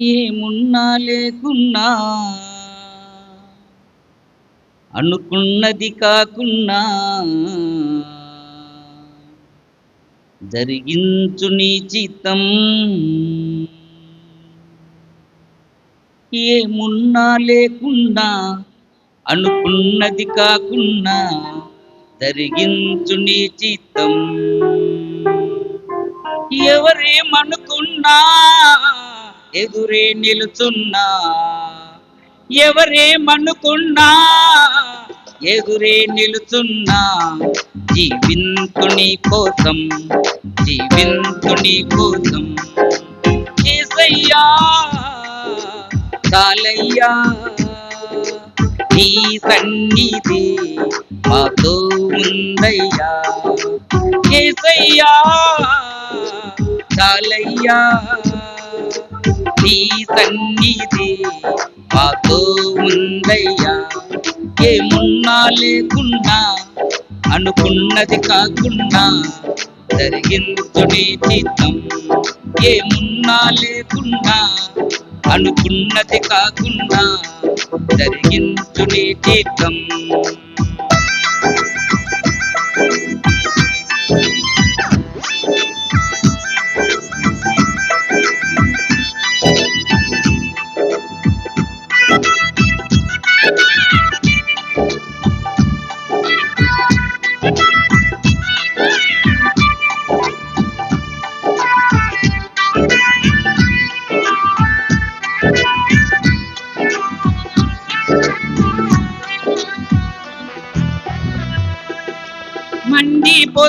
ఏమున్నా లేకున్నా అనుకున్నది కాకున్నా జరిగించు నీ చిత్తం ఏమున్నా లేకున్నా అనుకున్నది కాకున్నా జరిగించు నీ చిత్తం ఎవరేమనుకున్నా ఎదురే నిలుచున్నా ఎవరేమనుకున్నా ఎదురే నిలుచున్నా జీవింతుని కోసం జీవింతుని కోసం. ఏసయ్యా కాలయ్యా నీ సన్నిధి మాతో ఉందయ్యా. ఏసయ్యా కాలయ్యా నీ సన్నిధి మాతో ఉందయ్యా. ఏమున్నా లేకున్నా అనుకున్నది కాకున్నా జరిగించునే చిత్తం. ఏమున్నా లేకున్నా అనుకున్నది కాకున్నా జరిగించునే చిత్తం.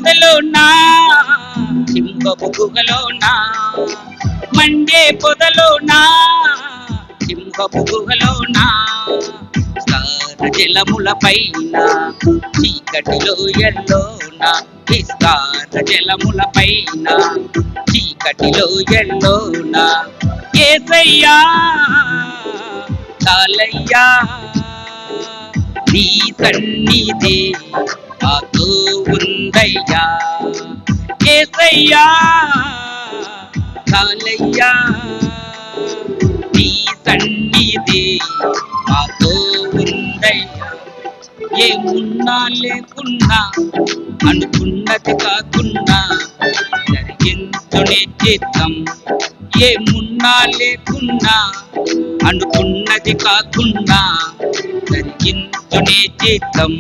పొదలోనా సింహపు గుహలోనా మండే పొదలోనా సింహపు గుహలోనా స్నాన జలముల పైన చీకటిలో ఎల్లోన విస్తార జలముల పైన చీకటిలో ఎల్లోన ఏసయ్యా కాలయ్యా నీ సన్నిధి మాతో ఉందయ్యా. ఏసయ్యా చాలయ్యా. నీ సన్నిధి మాతో ఉందయ్యా. ఏమున్నా లేకున్నా అనుకున్నది కాకుండా జరిగించునే చిత్తం ఏమున్నా లేకున్నా అనుకున్నది కాకుండా జరిగించునే చిత్తం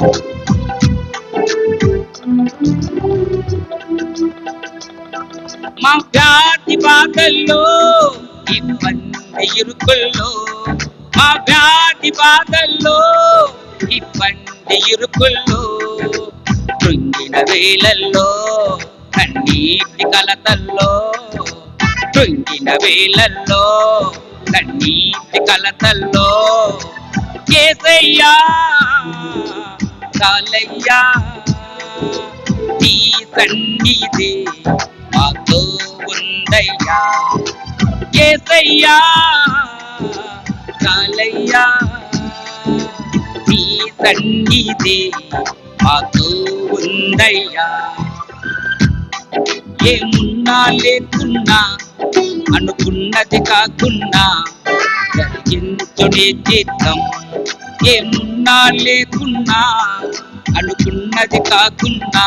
మా వ్యాధి బాధల్లో ఇబ్బంది ఇరుకుల్లో. మా వ్యాధి బాధల్లో ఇబ్బంది ఇరుకుల్లో. కృంగిన వేలల్లో కన్నీటి కలతల్లో. కృంగిన వేలల్లో కన్నీటి కలతల్లో. కేసయ్యా! చాలయ్యా నీ సన్నిధి మాతో ఉందయ్యా. ఏసయ్యా చాలయ్యా నీ సన్నిధి మాతో ఉందయ్యా. ఏమున్నా లేకున్నా అనుకున్నది కాకున్నా జరిగించునే చిత్తం ఏమున్నా లేకున్నా అనుకున్నది కాకున్నా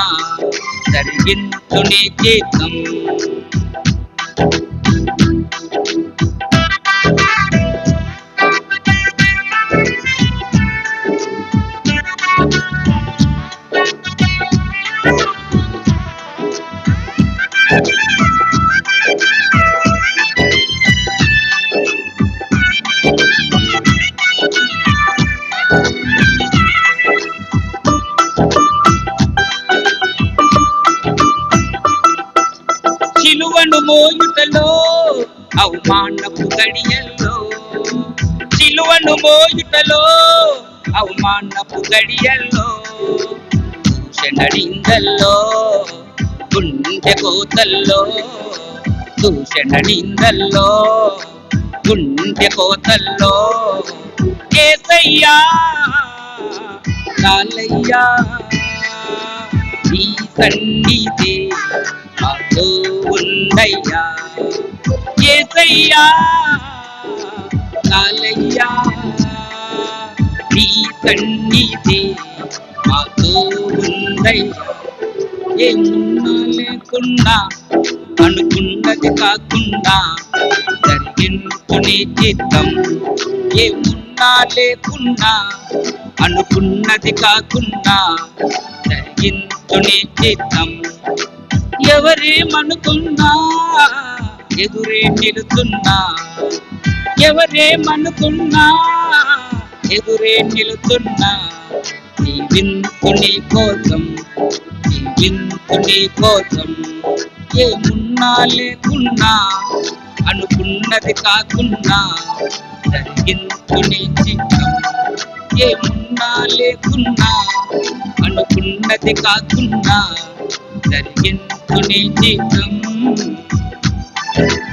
జరిగించునే జీతం. అవమానపు గడియల్లో సిలువను మోయుటలో అవమానపు గడియల్లో దూషణడిందల్లో గుండె కోతల్లో దూషణడిందల్లో గుండె కోతల్లో కేసయ్యా కాలయ్యా నీ సన్నిధి మాతో ఉందయ్యా. ఏసయ్యా కాలయ్యా నీ సన్నిధి మాతో ఉందయ్యా. ఏమున్నా లేకున్నా అనుకున్నది కాకుండా జరిగించుకునే చిత్తం ఏమున్నా లేకున్నా అనుకున్నది కాకుండా జరిగించుకునే చిత్తం ఎవరేమనుకున్నా ఎదురే నిలుతున్నా ఎవరేమనుకున్నా ఎదురే నిలుతున్నా నీ వింతుని కోసం నీ వింతుని కోసం ఏమున్నా లేకున్నా అనుకున్నది కాకున్నా జరిగింతుని చిత్తం ఏమున్నా లేకున్నా అనుకున్నది కాకున్నా జరిగించుని చిత్తం